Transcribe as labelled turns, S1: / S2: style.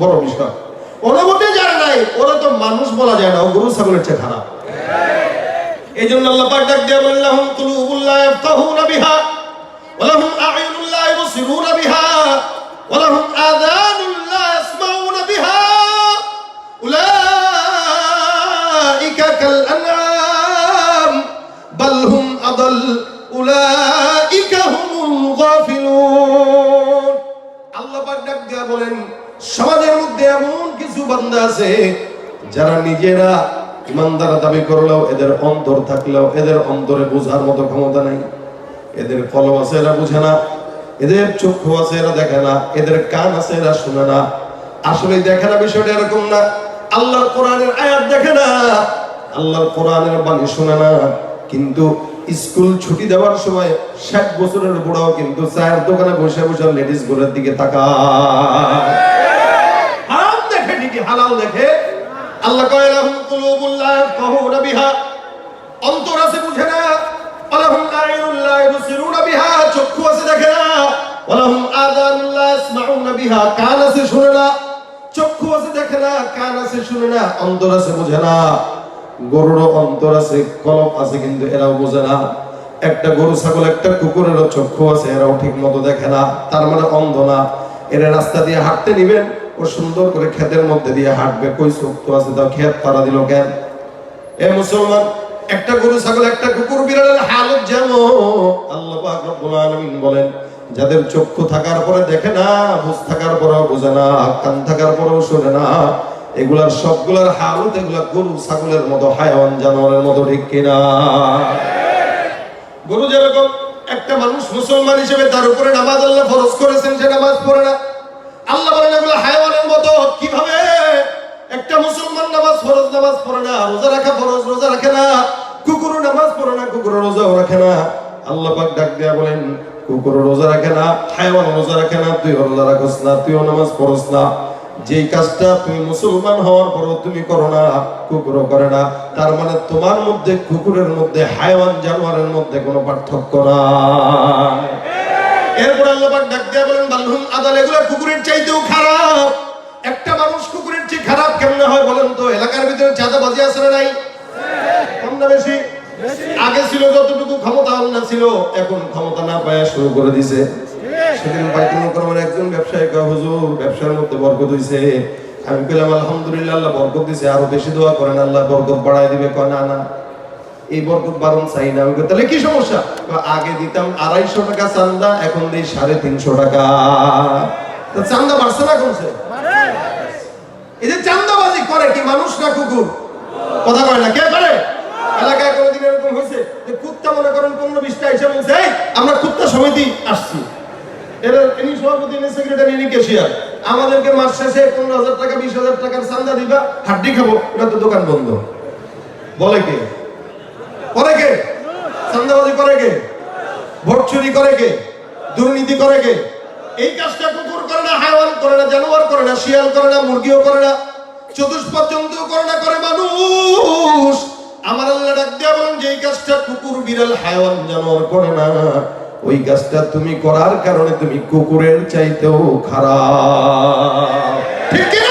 S1: বড় বিষয় অনুভূতি যারা নাই, ওরা তো মানুষ বলা যায় না গরু ছাগলের চেয়ে খারাপ। এই জন্য আল্লাহ পাক ডাক দিয়ে বললেন লাহুম কুলুবুল লা ইয়াফকাহুনা বিহা, ওয়া লাহুম ইবসিরুনা বিহা বিহা, উলাইকা কাল আনআম বাল হুম আদাল, উলাইকা হুমুল গাফিলুন। আল্লাহ পাক ডাক দিয়ে বলেন সমাজের মধ্যে এমন কিছু বান্দা আছে যারা নিজেরা ইমানদার দাবি করলেও এদের অন্তর থাকলেও এদের অন্তরে বোঝার মতো ক্ষমতা নাই। এদের কলম আছে এরা বুঝে না, এদের চক্ষু আছে এরা দেখে না, এদের কান আছে এরা শুনে না। আসলে দেখে না বিষয়টা এরকম না। আল্লাহর কোরআনের আয়াত দেখে না, আল্লাহর কোরআনের বাণী শুনে না। কিন্তু স্কুল ছুটি দেওয়ার সময় ষাট বছরের বুড়াও কিন্তু চায়ের দোকানে বসে বসে লেডিসগুলোর দিকে তাকায়। হালাল দেখে আল্লাহ কয়, লাহুম কুলুবুল লা ইয়াফকাহুনা বিহা। অন্তর আছে বুঝে না। ওয়ালাহুম আ'য়ুনুন লা ইবসিরুনা বিহা। চক্ষু আছে দেখে না। ওয়ালাহুম আযানুন লা ইয়াসমাউনা বিহা। কান আছে শুনে না। চক্ষু আছে দেখে না। কান আছে শুনে না। অন্তর আছে বুঝে না। গরুর অন্তর আছে কলম আছে কিন্তু এরাও বোঝে না। একটা গরু, ছাগল, একটা কুকুরেরও চক্ষু আছে, এরাও ঠিক মতো দেখে না। তার মানে অন্ধ না। এরা রাস্তা দিয়ে হাঁটতে নিবেন। ও সুন্দর করে ক্ষেতের মধ্যে দিয়ে হাঁটবে। কই চক্ষু আছে তাও ক্ষেত পাড়া দিল কেন? এ মুসলমান, একটা গরু, ছাগল, একটা কুকুর, বিড়ালের হালত যেমন আল্লাহ পাক রব্বুল আলামিন বলেন, যাদের চক্ষু থাকার পরে দেখে না, বুঝ থাকার পরেও বোঝে না, কান থাকার পরেও শোনে না, এগুলার সবগুলার হালত এগুলা গরু, ছাগলের মতো, হায়াওয়ান জানোয়ারের মতো, ঠিক কিনা? গরু যেরকম একটা মানুষ মুসলমান হিসেবে তার উপরে নামাজ আল্লাহ ফরজ করেছেন, সে নামাজ পড়ে না। না? না। না না। না না তুই না না। যেই কাজটা তুমি মুসলমান হওয়ার পরও তুমি করো না, কুকুরও করে না। তার মানে তোমার মধ্যে, কুকুরের মধ্যে হায়াওয়ান জানোয়ারের মধ্যে কোনো পার্থক্য নাই। এরপর আল্লাপাক ডাক দিয়ে বলেন বালহুম আদাল? এগুলো কুকুরের চাইতেও খারাপ। একটা মানুষ কুকুরের চেয়ে খারাপ কেমনে হয় বলেন তো? এলাকার ভিতরে চাঁদাবাজি আছে না নাই? বেশি? আগে ছিল যতটুকু ক্ষমতা না ছিল। এখন ক্ষমতা না পায় শুরু করে দিছে। সেদিন বাইতুল মুকাররমের একজন ব্যবসায়ী কয়, হুজুর, ব্যবসার মধ্যে বরকত হইছে। আমি কইলাম, আলহামদুলিল্লাহ, আল্লাহ বরকত দিছে। আরও বেশি দোয়া করেন, আল্লাহ বরকত বাড়ায় দিবে। কয়, না না। এই বরকত বারণ চাই না তাহলে কি সমস্যা? আগে দিতাম আড়াইশো টাকা চান্দা এখন দিই সাড়ে তিনশো টাকা। চান্দা বাড়ছে না কমছে এই যে চান্দাবাজি করে কি মানুষ না কুকুর? কথা কয় না কে করে? এলাকায় কোনোদিন এরকম হয়েছে যে কুত্তা মনে করেন পনেরো বিশটা এসে বলছে "এই, আমরা কুত্তা সমিতি আসছি। এর ইনি সভাপতি ইনি সেক্রেটারি ইনি কেশিয়ার আমাদেরকে মাস শেষে পনেরো হাজার টাকা বিশ হাজার টাকার চান্দা দিবা হাড্ডি খাব এটা তো দোকান বন্ধ। বলে কে? করে কে? চান্দাবাজি করে কে? ভোট চুরি করে কে? দুর্নীতি করে কে? এই কাজটা কুকুর করে না করে না, জানোয়ার করে না, শিয়াল করে না, মুরগিও করে না করে না, করে মানুষ। আমার আল্লাহ ডাক দিয়া বলেন যে কাজটা কুকুর, বিড়াল হায়াওয়ান জানোয়ার করে না। ওই কাজটা তুমি করার কারণে তুমি কুকুরের চাইতেও খারাপ। ঠিক?